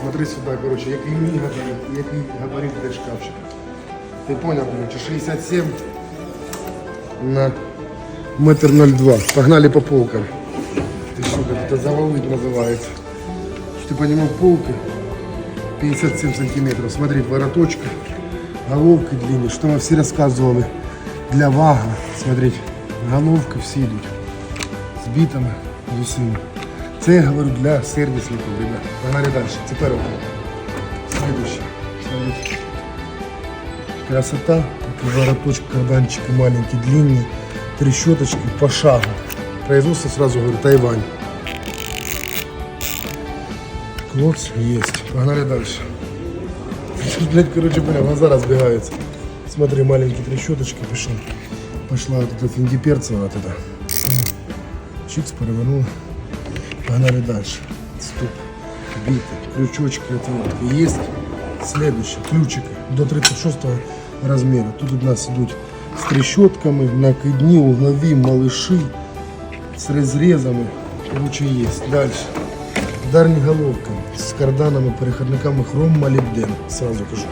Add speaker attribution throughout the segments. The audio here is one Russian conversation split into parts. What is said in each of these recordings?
Speaker 1: Смотри сюди, коротше, який мій габарит, який габарит для шкафчика. Ти понял, короче, 67 на метр 02. Погнали по полкам. Ты что, как это завалить называется. Ты по нему полки 57 сантиметров. Смотри, вороточка, головка длинная. Что мы все рассказывали для вага. Смотрите, головка все идут. З бітами, з усім. Це я говорю для сервісників, ребят. Погнали далі. Тепер вот. Следующее. Смотрите. Красота. Такой вороточек, карданчики маленькие, длинные. Трещоточки по шагу. Производство сразу говорю Тайвань. Клоц есть. Погнали дальше. Тут, блядь, короче, бля, глаза разбегаются. Смотри, маленькие трещоточки пошли. Пошла вот эта финдиперца, вот это. Чикс перевернул. Погнали дальше. Стоп. Биты, крючочки, отвертки. Есть следующее. Ключик до 36 размера. Тут у нас идут с трещотками, накидні, углові, малыши, с разрезами. Короче, есть. Дальше. Ударні головки з карданами, переходниками хром молібден. Сразу кажу.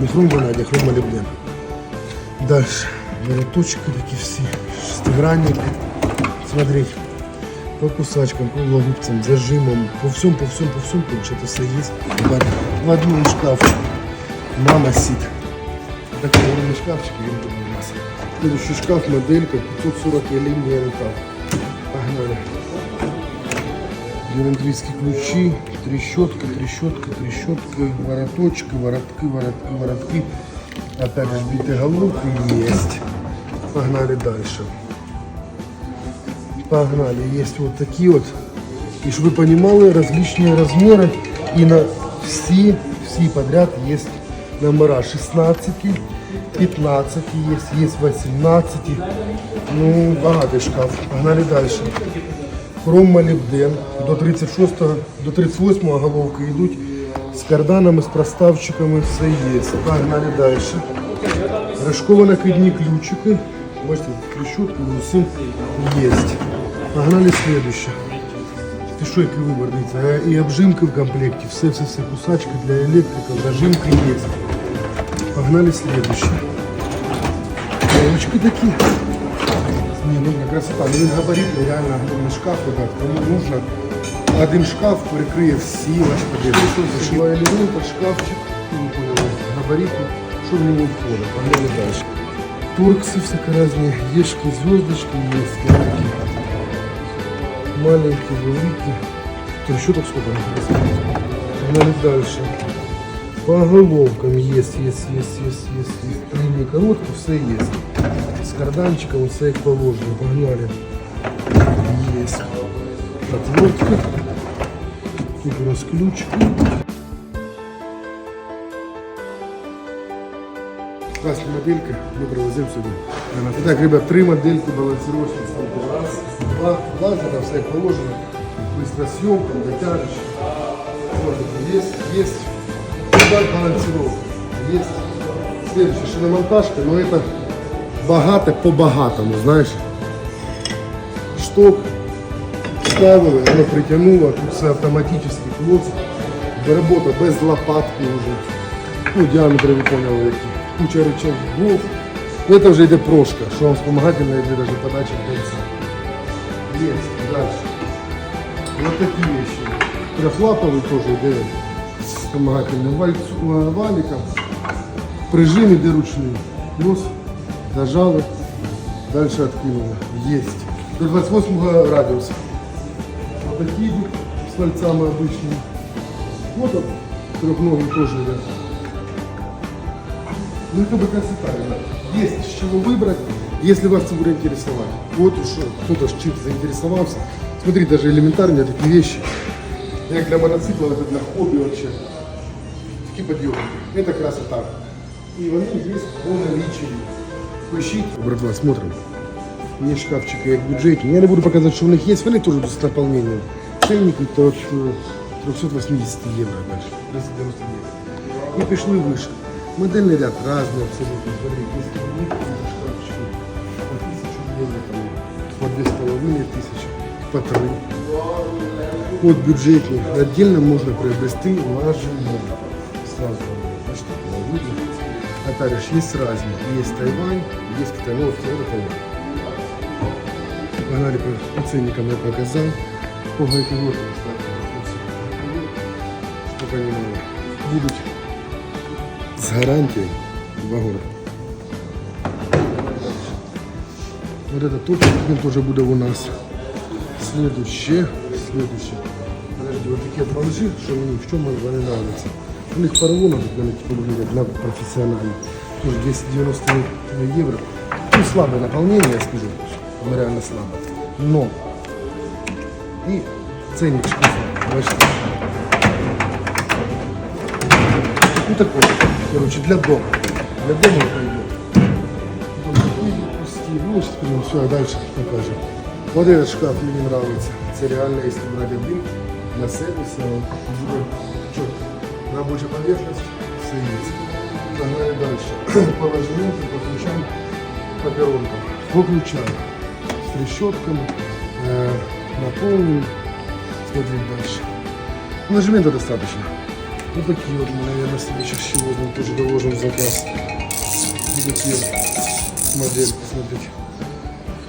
Speaker 1: Не хром ванадя, а хром молібден. Дальше. Вороточки такие все. Шестигранники. Смотри. По кусачкам, по углогубцам, зажимам. По всем, по всем, по всем. Короче, это все есть. В одном шкафчике. Мама сит. Такой огромный шкафчик, и он тут у нас. Следующий шкаф, моделька 540 линия рукав. Погнали. Геометрические ключи, трещотка, трещотка, трещотка, вороточки, воротки, воротки, воротки. Опять же, битые головки есть. Погнали дальше. Погнали. Есть вот такие вот. И чтобы вы понимали, различные размеры. И на все, все подряд есть номера 16, 15 есть, есть 18. Ну, богатый шкаф. Погнали дальше. Хром молібден до 36 до 38 головки йдуть з карданами, з проставчиками, все є. Погнали далі. Рожково накидні ключики. Бачите, трещотки, усім є. Погнали следующее. Ти що, який вибор, дивіться, е, і обжимки в комплекті, все, все, все, кусачки для електриків, зажимки є. Погнали следующее. Полочки такие. Не, ну красота. Ну, він габаритний, реально огромний шкаф, ребят. Кому нужно, один шкаф перекриє всі ваші потребности. Зашиває элемент, шкафчик, не понял, габаритный, що в нього входить. Погнали дальше. Торксы всякие разные, ешки, звездочки есть, такие. маленькие, великие. Трещоток сколько интересно. Погнали дальше. По головкам есть, есть, есть, есть, есть, есть. Длинные, короткие, все есть. С карданчиком, все их положено. Погнали. Есть. Отвертка. Тут у нас ключ. Красная моделька мы привозим сюда. Итак, ребят, три модельки балансировочных станков. Раз, два, лазером, все их положено. Быстросъемка, дотяжечка. Вот это есть, есть. Ребят, балансировка. Есть. Следующая шиномонтажка, но это богато по-богатому, знаешь. Шток ставили, воно притягнуло, тут все автоматически клоц. Робота без лопатки вже. Ну, діаметри ви поняли які. Куча рычагов. Ну, это уже йде прошка, що вам вспомогательно йде даже подача кольца. Есть, дальше. Вот такие вещи. Трехлаповый тоже йде вспомогательным э, валиком. Прижим іде ручний. Нос, дожали, дальше откинули. Есть. До 28 радиуса. Вот такие с кольцами обычными. Вот он, трехногий тоже идет. Ну это бы красота, ребят. Есть с чего выбрать, если вас это будет интересовать. Вот уж кто-то ж чем-то заинтересовался. Смотри, даже элементарные такие вещи. Я для мотоцикла, это для хобби вообще. Такие подъемники. Это красота. И вони есть по наличию. Пишіть. Братва, смотрим. Є шкафчики як бюджетні. Я не буду показувати, що в них є. Вони теж тут з наповненням. Ценники то от е, 380 євро дальше. 399. І пішли вище. Модельний ряд разный абсолютно. Смотри, есть великие шкафчики. По 1000 евро, там, по 2500 тысячи, по 3. подход бюджетный. Отдельно можно приобрести нажимы. Сразу значит, на видно. Опять есть разные. Есть Тайвань, есть Китай. Вот это Тайвань. Погнали по ценникам я показал. По гайке вот Что понимаю. Будут с гарантией два года. Вот это тут він тоже буде у нас. Следующее, следующее. Подожди, вот такие планши, что мне в чем вони нравятся. У них порвано тут мене типу выглядят на профессионально. Тоже 290 евро. Ну, слабое наполнение, я скажу. Оно реально слабо. Но и ценнички. Бачите? Ну такой, короче, для дома. Для дома пойдет. Ну, сейчас все, а дальше покажем. Вот этот шкаф мне нравится. Это реально, если брать один он будет четко. Рабочая поверхность, все есть. Погнали дальше. По ложеменкам, по ключам, по ключам. С трещотками, э, наполнен. Смотрим дальше. Ложемента достаточно. Такие вот мы, наверное, еще возьмем, тоже доложим в заказ. Вот такие вот модельки, смотрите.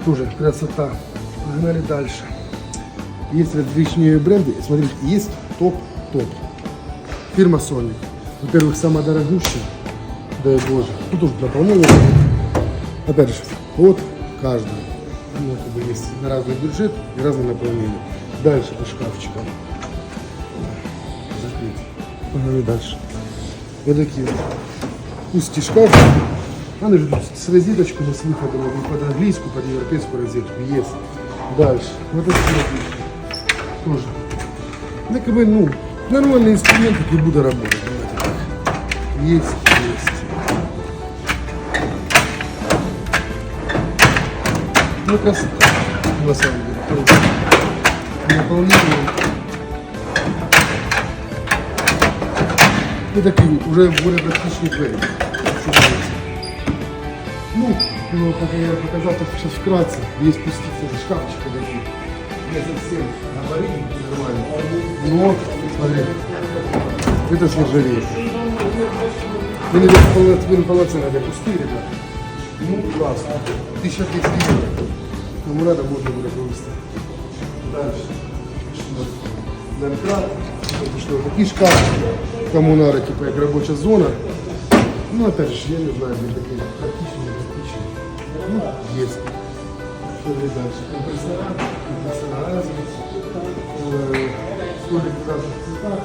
Speaker 1: Тоже красота. Погнали дальше. Есть различные бренды. Смотрите, есть топ-топ. Фирма Sony. Во-первых, самая дорогущая. Дай Боже. Тут тоже наполнение. Опять же, вот каждый. Ну, как бы есть на разный бюджет и разное наполнение. Дальше по шкафчикам. Закрыть. Погнали дальше. Вот такие вот. Узкий шкаф. Они же тут с розеточками, с выходом и под английскую, под европейскую розетку. Есть. Дальше. Вот такие вот. Тоже. Ну, как бы, ну, нормальный инструмент, и буду работать. Давайте. Есть, есть. Ну, красота. На самом деле. Наполнение. Уже более практичные двери. Что нравится. Ну, ну, как я показал, так сейчас вкратце. Есть пуститься шкафчика такие. Не совсем габаритный, нормально. Но, смотри, это с нержавейки. Ну, не полноценно, полноценно, это пустые, ребят. Ну, классно. 1200 евро. Кому надо, можно будет провести. Дальше. Домкрат. Это что, такие шкафчики. Кому надо, типа, как рабочая зона. Ну, опять же, я не знаю, где такие практичные, практичные. Ну, есть. Что здесь дальше? Компрессора, компрессора. Э, Столик в разных цветах.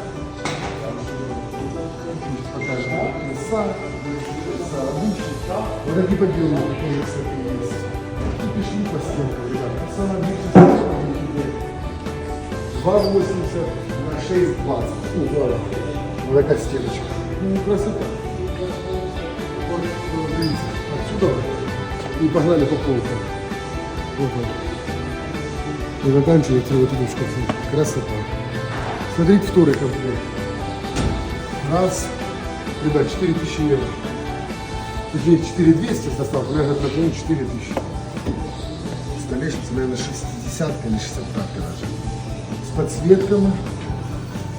Speaker 1: Покажем. Леса, леса рабочие. Вот такие подъемники тоже, кстати, есть. И пиши по стенкам, ребята. Самое длинное 2,80 на 6,20. Ну, ладно. Вот такая стеночка. Ну, красота. Вот, вот, видите, отсюда и погнали по полкам. Вот он. И заканчивается вот эту шкафу. Красота. Смотрите второй комплект. Раз. Ребят, 4000 евро. Точнее, 4200 с доставкой, говорю, напомню, 4000. Столешница, наверное, 60 или 60 даже. С подсветками.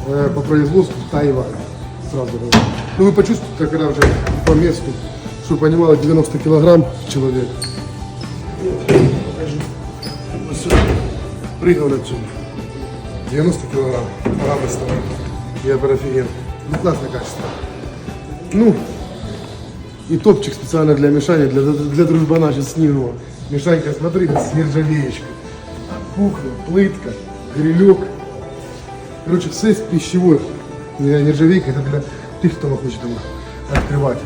Speaker 1: Э, по производству Тайвань. Сразу. Ну вы почувствуете, когда уже по месту, чтобы понимала 90 килограмм человек. Прыгал отсюда. 90 килограмм. Пора доставать. Я парафиген. Ну классное качество. Ну, и топчик специально для мешания, для, для дружбана сейчас сниму. Мешанька, смотрите, с нержавеечкой. Кухня, плитка, грилек. Короче, все из пищевой. Не- Нержавейка это для тех, кто хочет там открывать.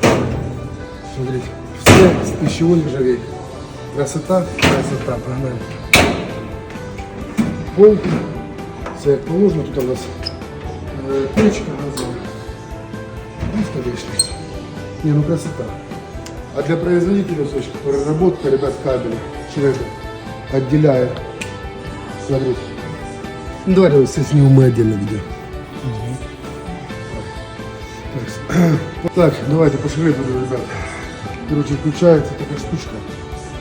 Speaker 1: Смотрите, все с пищевой нержавейкой. Красота, красота, погнали. Полки, все як положено, тут у нас э, печка газова. Ну, столешница. Не, ну красота. А для производителя, Сочка, переработка, ребят, кабеля, шредер, отделяет. Смотрите. Ну, давайте вот с ним мы отдельно видео. Так, давайте по шредеру, ребят. Короче, включается такая штучка.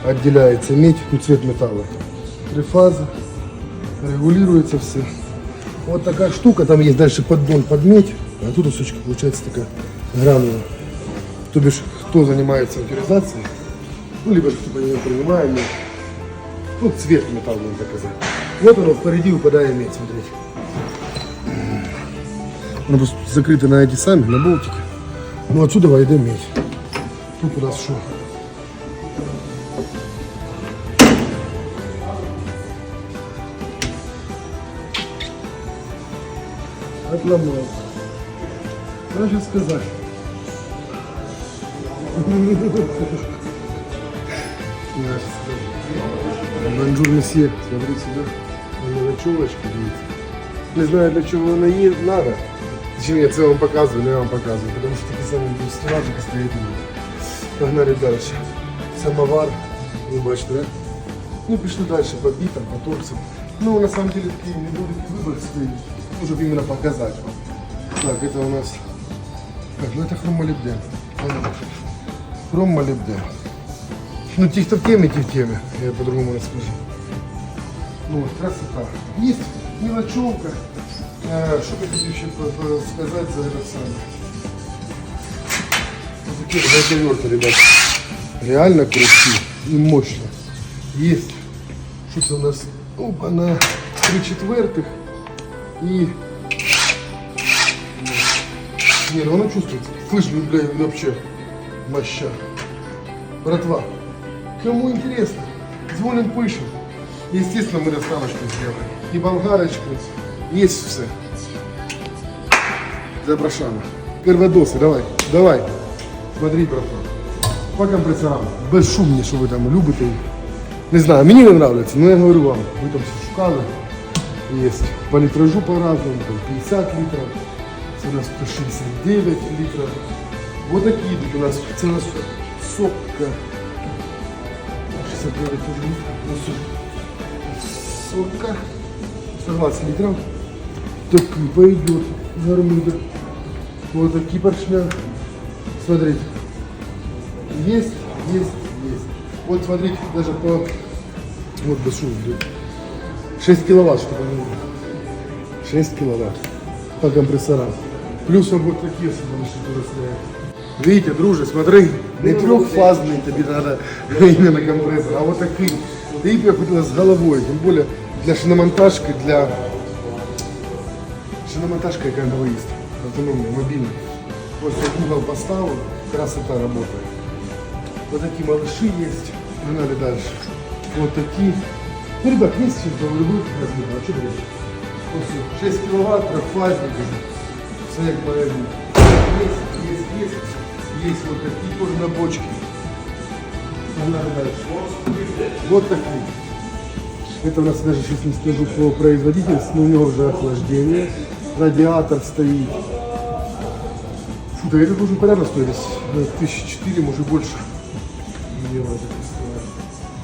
Speaker 1: Отделяется медь, ну, цвет металла. Три фазы. Регулируется все. Вот такая штука, там есть дальше поддон под медь, а тут кусочек получается такая гранула. То бишь, кто занимается авторизацией, ну, либо же кто ее принимает, медь. ну, цвет металла, так сказать. Вот оно впереди выпадает медь, смотрите. Оно просто закрыто на эти сами, на болтики. Ну, отсюда войдет медь. Тут у нас что? Отломал. Сейчас сказать? Бонжур месье, смотри сюда. На ночевочку видите. Не знаю, для чего она ей надо. Зачем я це вам показываю, но я вам показываю. Потому что такие самые стеллажики стоят. Погнали дальше. Самовар. Ви бачите, да? Ну, пішли дальше по битам, по торцам. Ну, на самом деле, такие методики выбор стоит. Ну, чтобы именно показать вам. Так, это у нас... Так, ну это хромолибден. Хромолибден. Ну, те, кто в теме, те в теме. Я по-другому расскажу. Ну, вот, красота. Есть мелочевка. А, что хотите еще сказать за этот самый? Такие разверты, ребят. Реально крутые и мощно. Есть. Что-то у нас опа, на три четвертых. И... Не, ну оно чувствуется. Слышь, ну, бля, вообще моща. Братва, кому интересно, звоним, пишем. Естественно, мы доставочку сделаем. И болгарочку. Есть все. Запрошаємо. Перводоси, давай, давай. Смотри, братва. По компресорам. Безшумні, що ви там любите. Не знаю, мені не нравится, но я говорю вам, ви там все шукали. Есть по литражу по-разному, там 50 литров, це у нас 169 литров. Вот такие у нас, це у нас сопка. 69 литров. Ну, сок- Сопка. 120 литров. Такой пойдет гармида. Вот такие поршня. Смотрите. Есть, есть, есть. Вот смотрите, даже по... Вот шума идет. 6 киловатт, чтобы они были. 6 киловатт по компрессорам. Плюсом вот такие самолеты тоже стоят. Видите, друже, смотри, не трехфазный тебе надо именно компрессор, а вот такие. Ты приходила с головой, тем более для шиномонтажки, для шиномонтажка яка на выезд, автономный, После угол поставил, красота работает. Вот такие малыши есть. Погнали дальше. Вот такие. Ну, ребят, есть сейчас в любых размерах. А что? Вот всё. 6 киловатт, трехфазник. Все как. Есть, есть, есть. Есть вот такие тоже на бочке. Погнали дальше. Вот такие. Это у нас даже сейчас не скажу по производительности, но у него уже охлаждение. Радиатор стоит. Да это уже порядок стоит. э, Тысячи четыре, может больше.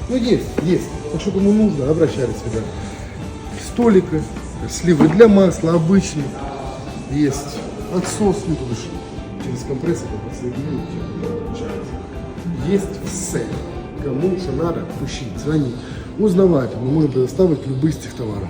Speaker 1: Ну есть, есть. Так что кому нужно, обращались сюда. Столика, сливы для масла обычные. Есть. Отсос, ну тут же через компрессор подсоединить. получается. Есть все. Кому что надо, пишите, звоните. Узнавайте, мы можем предоставить любые из этих товаров.